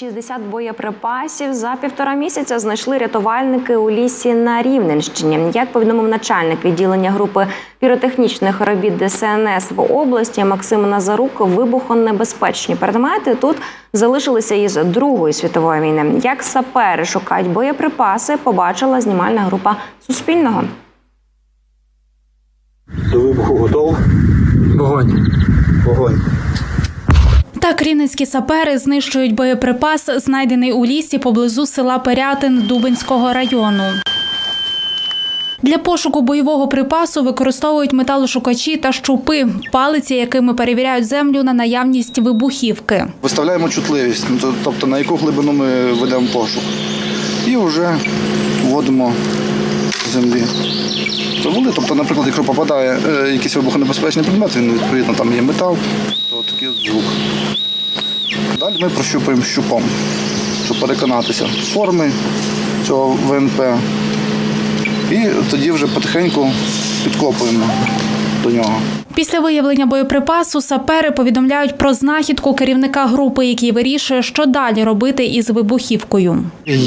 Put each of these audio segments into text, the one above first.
260 боєприпасів за півтора місяця знайшли рятувальники у лісі на Рівненщині. Як повідомив начальник відділення групи піротехнічних робіт ДСНС в області Максим Назарук, вибухонебезпечні предмети тут залишилися із Другої світової війни. Як сапери шукають боєприпаси, побачила знімальна група Суспільного. До вибуху готов. Вогонь. Вогонь. Так, рівненські сапери знищують боєприпас, знайдений у лісі поблизу села Перятин Дубинського району. Для пошуку бойового припасу використовують металошукачі та щупи, палиці, якими перевіряють землю на наявність вибухівки. Виставляємо чутливість, ну, тобто на яку глибину ми ведемо пошук. І вже вводимо землі. Були. тобто, наприклад, якщо попадає е, якийсь вибухонебезпечний предмет, він відповідно там є метал, то такий звук. Далі ми прощупуємо щупом, щоб переконатися форми цього ВНП. І тоді вже потихеньку підкопуємо до нього. Після виявлення боєприпасу сапери повідомляють про знахідку керівника групи, який вирішує, що далі робити із вибухівкою.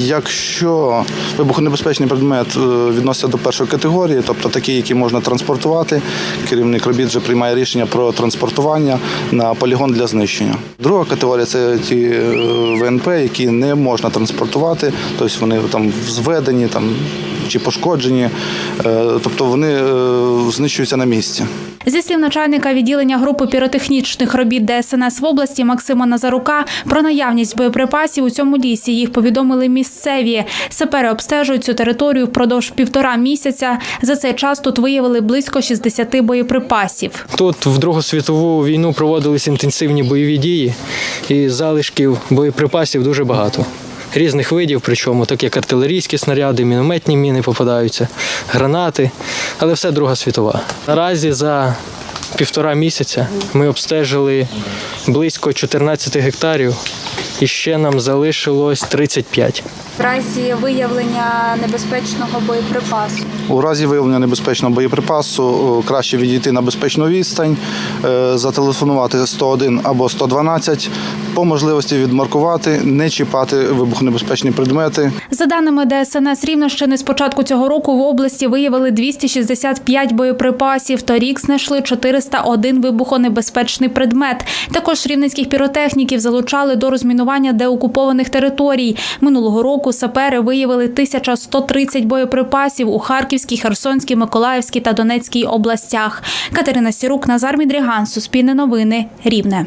Якщо вибухонебезпечний предмет е, відноситься до першої категорії, тобто такий, який можна транспортувати, керівник робіт вже приймає рішення про транспортування на полігон для знищення. Друга категорія це ті е, ВНП, які не можна транспортувати, тобто вони там зведені там, чи пошкоджені, е, тобто вони е, знищуються на місці. Зі слів начальника відділення групи піротехнічних робіт ДСНС в області Максима Назарука про наявність боєприпасів у цьому лісі їх повідомили місцеві. Сапери обстежують цю територію впродовж півтора місяця. За цей час тут виявили близько 60 боєприпасів. Тут в Другу світову війну проводились інтенсивні бойові дії, і залишків боєприпасів дуже багато. Різних видів, причому так як артилерійські снаряди, мінометні міни попадаються, гранати, але все Друга світова. Наразі за півтора місяця ми обстежили близько 14 гектарів, і ще нам залишилось 35. в разі виявлення небезпечного боєприпасу. У разі виявлення небезпечного боєприпасу краще відійти на безпечну відстань, е, зателефонувати 101 або 112, по можливості відмаркувати, не чіпати вибухонебезпечні предмети. За даними ДСНС Рівненщини, з початку цього року в області виявили 265 боєприпасів. Торік знайшли 401 вибухонебезпечний предмет. Також рівненських піротехніків залучали до розмінування деокупованих територій. Минулого року сапери виявили 1130 боєприпасів у Харківській, Херсонській, Миколаївській та Донецькій областях. Катерина Сірук, Назар Мідріган, Суспільне новини, Рівне.